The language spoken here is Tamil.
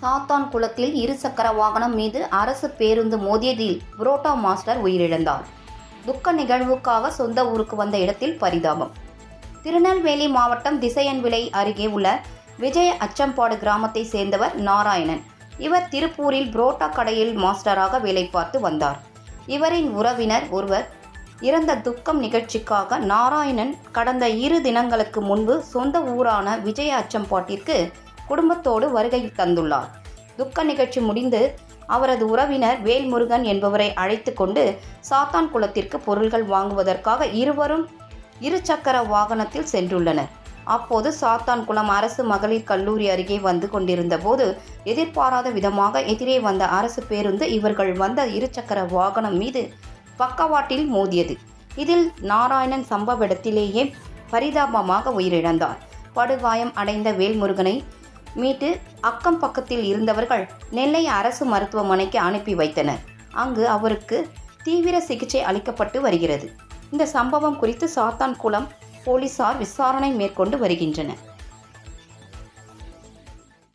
சாத்தான்குளத்தில் இருசக்கர வாகனம் மீது அரசு பேருந்து மோதியதில் புரோட்டா மாஸ்டர் உயிரிழந்தார். துக்க நிகழ்வுக்காக சொந்த ஊருக்கு வந்த இடத்தில் பரிதாபம். திருநெல்வேலி மாவட்டம் திசையன்விளை அருகே உள்ள விஜய அச்சம்பாடு கிராமத்தை சேர்ந்தவர் நாராயணன். இவர் திருப்பூரில் புரோட்டா கடையில் மாஸ்டராக வேலை பார்த்து வந்தார். இவரின் உறவினர் ஒருவர். இறந்த துக்கம் நிகழ்ச்சிக்காக நாராயணன் கடந்த இரு தினங்களுக்கு முன்பு சொந்த ஊரான விஜய அச்சம்பாட்டிற்கு குடும்பத்தோடு வருகை தந்துள்ளார். துக்க நிகழ்ச்சி முடிந்து அவரது உறவினர் வேல்முருகன் என்பவரை அழைத்து கொண்டு சாத்தான்குளத்திற்கு பொருள்கள் வாங்குவதற்காக இருவரும் இருசக்கர வாகனத்தில் சென்றுள்ளனர். அப்போது சாத்தான்குளம் அரசு மகளிர் கல்லூரி அருகே வந்து கொண்டிருந்த போது எதிர்பாராத விதமாக எதிரே வந்த அரசு பேருந்து இவர்கள் வந்த இருசக்கர வாகனம் மீது பக்கவாட்டில் மோதியது. இதில் நாராயணன் சம்பவ இடத்திலேயே பரிதாபமாக உயிரிழந்தார். படுகாயம் அடைந்த வேல்முருகனை மீட்டு அக்கம் பக்கத்தில் இருந்தவர்கள் நெல்லை அரசு மருத்துவமனைக்கு அனுப்பி வைத்தனர். அங்கு அவருக்கு தீவிர சிகிச்சை அளிக்கப்பட்டு வருகிறது. இந்த சம்பவம் குறித்து சாத்தான்குளம் போலீசார் விசாரணை மேற்கொண்டு வருகின்றனர்.